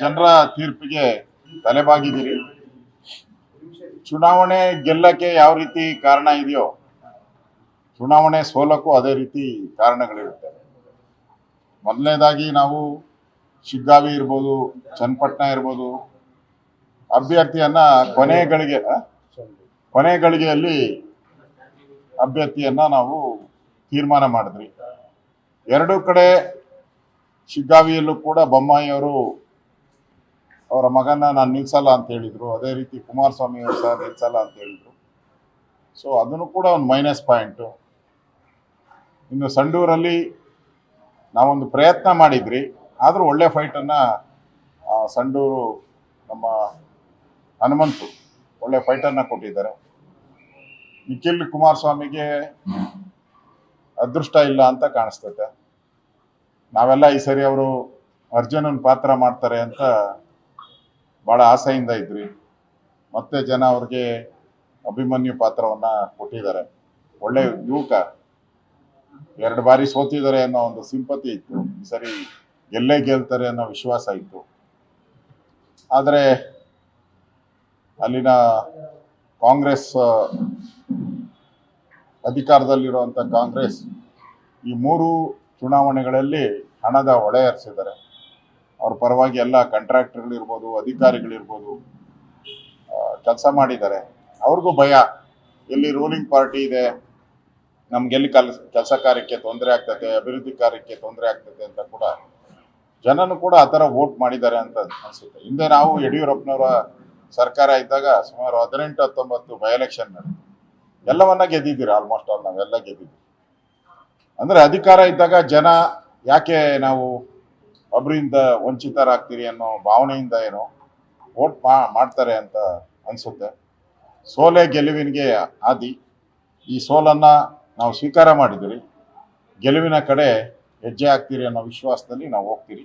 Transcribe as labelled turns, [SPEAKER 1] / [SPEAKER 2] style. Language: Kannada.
[SPEAKER 1] ಜನರ ತೀರ್ಪಿಗೆ ತಲೆಬಾಗಿದ್ದೀರಿ ಚುನಾವಣೆ ಗೆಲ್ಲಕ್ಕೆ ಯಾವ ರೀತಿ ಕಾರಣ ಇದೆಯೋ, ಚುನಾವಣೆ ಸೋಲಕ್ಕೂ ಅದೇ ರೀತಿ ಕಾರಣಗಳಿರುತ್ತೆ ಮೊದಲನೇದಾಗಿ ನಾವು ಶಿಗ್ಗಾವಿ ಇರ್ಬೋದು, ಚನ್ನಪಟ್ಟಣ ಇರ್ಬೋದು, ಅಭ್ಯರ್ಥಿಯನ್ನ ಕೊನೆ ಗಳಿಗೆ? ಕೊನೆ ಗಳಿಗೆಯಲ್ಲಿ ಅಭ್ಯರ್ಥಿಯನ್ನ ನಾವು ತೀರ್ಮಾನ ಮಾಡಿದ್ರಿ ಎರಡೂ ಕಡೆ ಶಿಗ್ಗಾವಿಯಲ್ಲೂ ಕೂಡ ಬೊಮ್ಮಾಯಿ ಅವರು ಮಗನ ನಾನು ನಿಲ್ಸಲ್ಲ ಅಂತ ಹೇಳಿದ್ರು. ಅದೇ ರೀತಿ ಕುಮಾರಸ್ವಾಮಿ ಅವರು ಸಹ ನಿಲ್ಸಲ್ಲ ಅಂತ ಹೇಳಿದ್ರು. ಸೊ ಅದನ್ನು ಕೂಡ ಒಂದು ಮೈನಸ್ ಪಾಯಿಂಟು ಇನ್ನು ಸಂಡೂರಲ್ಲಿ ನಾವೊಂದು ಪ್ರಯತ್ನ ಮಾಡಿದ್ರಿ. ಆದರೂ ಒಳ್ಳೆ ಫೈಟನ್ನು ಸಂಡೂರು ನಮ್ಮ ಹನುಮಂತು ಒಳ್ಳೆ ಫೈಟನ್ನು ಕೊಟ್ಟಿದ್ದಾರೆ. ನಿಖಿಲ್ ಕುಮಾರಸ್ವಾಮಿಗೆ ಅದೃಷ್ಟ ಇಲ್ಲ ಅಂತ ಕಾಣಿಸ್ತೈತೆ ನಾವೆಲ್ಲ ಈ ಸರಿ ಅವರು ಅರ್ಜುನನ್ ಪಾತ್ರ ಮಾಡ್ತಾರೆ ಅಂತ ಭಾಳ ಆಸೆಯಿಂದ ಇದ್ರಿ. ಮತ್ತೆ ಜನ ಅವ್ರಿಗೆ ಅಭಿಮನ್ಯು ಪಾತ್ರವನ್ನ ಕೊಟ್ಟಿದ್ದಾರೆ. ಒಳ್ಳೆ ಯುವಕ. ಎರಡು ಬಾರಿ ಸೋತಿದ್ದಾರೆ ಅನ್ನೋ ಒಂದು ಸಿಂಪತಿ ಇತ್ತು. ಈ ಸರಿ ಗೆಲ್ಲೇ ಗೆಲ್ತಾರೆ ಅನ್ನೋ ವಿಶ್ವಾಸ ಇತ್ತು. ಆದರೆ ಅಲ್ಲಿನ ಕಾಂಗ್ರೆಸ್ ಅಧಿಕಾರದಲ್ಲಿರುವಂಥ ಕಾಂಗ್ರೆಸ್ ಈ ಮೂರು ಚುನಾವಣೆಗಳಲ್ಲಿ ಹಣದ ಹೊಳೆ ಹರಿಸಿದ್ದಾರೆ. ಪರವಾಗಿ ಎಲ್ಲ ಕಾಂಟ್ರಾಕ್ಟರ್ಗಳಿರ್ಬೋದು ಅಧಿಕಾರಿಗಳಿರ್ಬೋದು ಕೆಲಸ ಮಾಡಿದ್ದಾರೆ. ಅವ್ರಿಗೂ ಭಯ. ಎಲ್ಲಿ ರೂಲಿಂಗ್ ಪಾರ್ಟಿ ಇದೆ, ನಮ್ಗೆಲ್ಲಿ ಕಲ್, ಕೆಲಸ ಕಾರ್ಯಕ್ಕೆ ತೊಂದರೆ ಆಗ್ತದೆ, ಅಭಿವೃದ್ಧಿ ಕಾರ್ಯಕ್ಕೆ ತೊಂದರೆ ಆಗ್ತದೆ ಅಂತ ಕೂಡ ಜನನು ಕೂಡ ಆ ಥರ ವೋಟ್ ಮಾಡಿದ್ದಾರೆ ಅಂತ ಅನ್ಸುತ್ತೆ. ಹಿಂದೆ ನಾವು ಯಡಿಯೂರಪ್ಪನವರ ಸರ್ಕಾರ ಇದ್ದಾಗ ಸುಮಾರು ಹದಿನೆಂಟು, ಹತ್ತೊಂಬತ್ತು ಬೈ ಎಲೆಕ್ಷನ್ ನಡೆದು ಎಲ್ಲವನ್ನ ಗೆದ್ದಿದ್ದೀರಿ? ಆಲ್ಮೋಸ್ಟ್ ಆಲ್ ನಾವೆಲ್ಲ ಗೆದ್ದಿದ್ದೀವಿ. ಅಂದ್ರೆ ಅಧಿಕಾರ ಇದ್ದಾಗ ಜನ ಯಾಕೆ ನಾವು ಒಬ್ಬರಿಂದ ವಂಚಿತರಾಗ್ತೀರಿ ಅನ್ನೋ ಭಾವನೆಯಿಂದ ಏನೋ ವೋಟ್ ಮಾ, ಮಾಡ್ತಾರೆ ಅಂತ ಅನಿಸುತ್ತೆ. ಸೋಲೆ ಗೆಲುವಿನಿಗೆ ಆದಿ. ಈ ಸೋಲನ್ನು ನಾವು ಸ್ವೀಕಾರ ಮಾಡಿದಿರಿ ಗೆಲುವಿನ ಕಡೆ ಹೆಜ್ಜೆ ಹಾಕ್ತೀರಿ ಅನ್ನೋ ವಿಶ್ವಾಸದಲ್ಲಿ ನಾವು ಹೋಗ್ತೀರಿ.